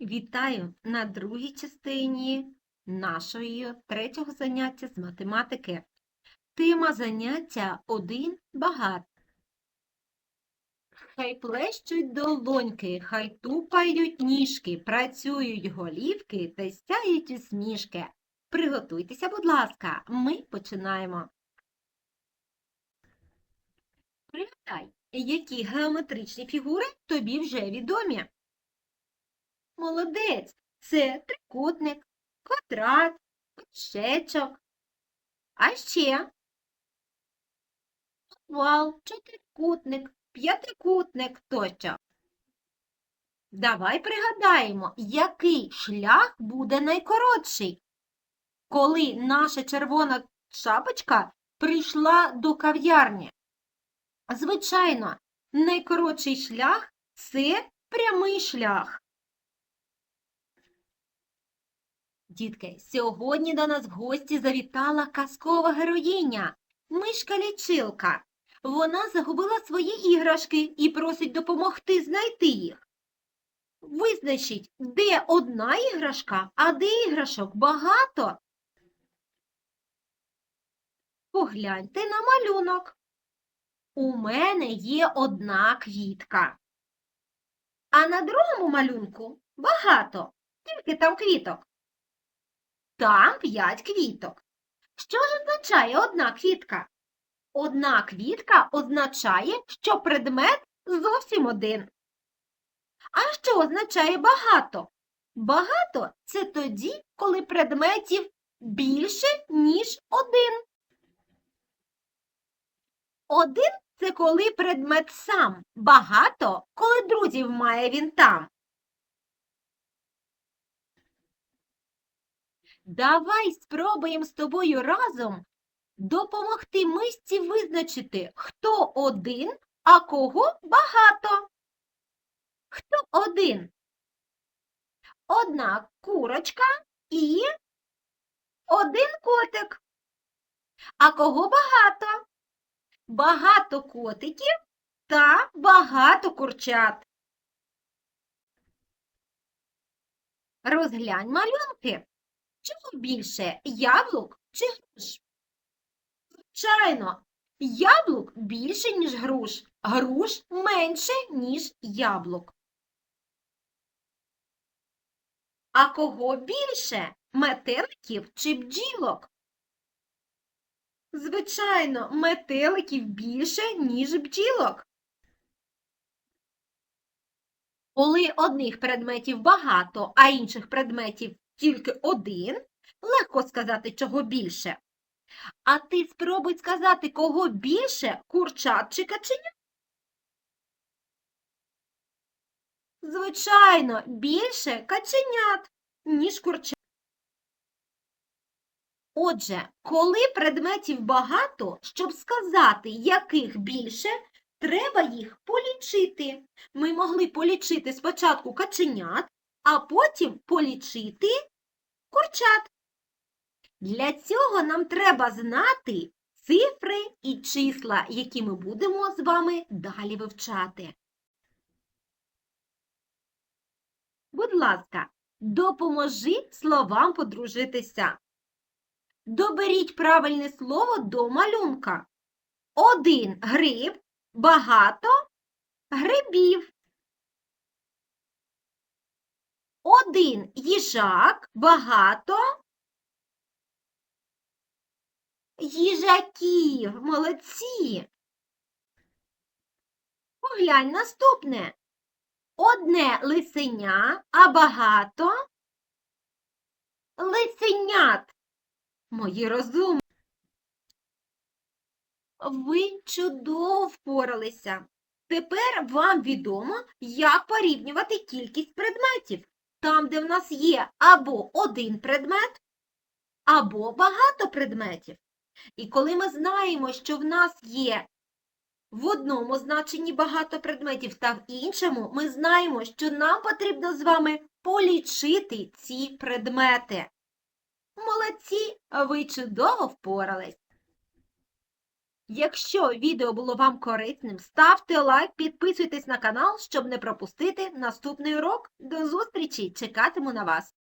Вітаю на другій частині нашої третього заняття з математики. Тема заняття один багато. Хай плещуть долоньки, хай тупають ніжки, працюють голівки та сяють усмішки. Приготуйтеся, будь ласка, ми починаємо. Пригадай, які геометричні фігури тобі вже відомі. Молодець. Це трикутник, квадрат, пішечок. А ще овал, чотирикутник, п'ятикутник тощо. Давай пригадаємо, який шлях буде найкоротший, коли наша червона шапочка прийшла до кав'ярні. Звичайно, найкоротший шлях це прямий шлях. Дітки, сьогодні до нас в гості завітала казкова героїня, мишка лічилка. Вона загубила свої іграшки і просить допомогти знайти їх. Визначіть, де одна іграшка, а де іграшок багато. Погляньте на малюнок. У мене є одна квітка. А на другому малюнку багато, скільки там квіток. Там п'ять квіток. Що ж означає одна квітка? Одна квітка означає, що предмет зовсім один. А що означає багато? Багато це тоді, коли предметів більше, ніж один. Один це коли предмет сам. Багато, коли друзів має він там. Давай спробуємо з тобою разом допомогти мисці визначити, хто один, а кого багато. Хто один? Одна курочка і один котик. А кого багато? Багато котиків та багато курчат. Розглянь малюнки. Чого більше яблук чи груш? Звичайно, яблук більше, ніж груш, груш менше, ніж яблук. А кого більше метеликів чи бджілок? Звичайно, метеликів більше, ніж бджілок. Коли одних предметів багато, а інших предметів тільки один, легко сказати, чого більше. А ти спробуй сказати, кого більше курчат чи каченят? Звичайно, більше каченят, ніж курчат. Отже, коли предметів багато, щоб сказати, яких більше, треба їх полічити. Ми могли полічити спочатку каченят, а потім полічити курчат. Для цього нам треба знати цифри і числа, які ми будемо з вами далі вивчати. Будь ласка, допоможи словам подружитися. Доберіть правильне слово до малюнка. Один гриб, багато грибів. Один їжак, багато їжаків. Молодці. Поглянь наступне. Одне лисеня, а багато лисенят. Мої розумні. Ви чудово впоралися. Тепер вам відомо, як порівнювати кількість предметів там, де в нас є або один предмет, або багато предметів. І коли ми знаємо, що в нас є в одному значенні багато предметів та в іншому, ми знаємо, що нам потрібно з вами полічити ці предмети. Молодці, ви чудово впорались. Якщо відео було вам корисним, ставте лайк, підписуйтесь на канал, щоб не пропустити наступний урок. До зустрічі! Чекатиму на вас!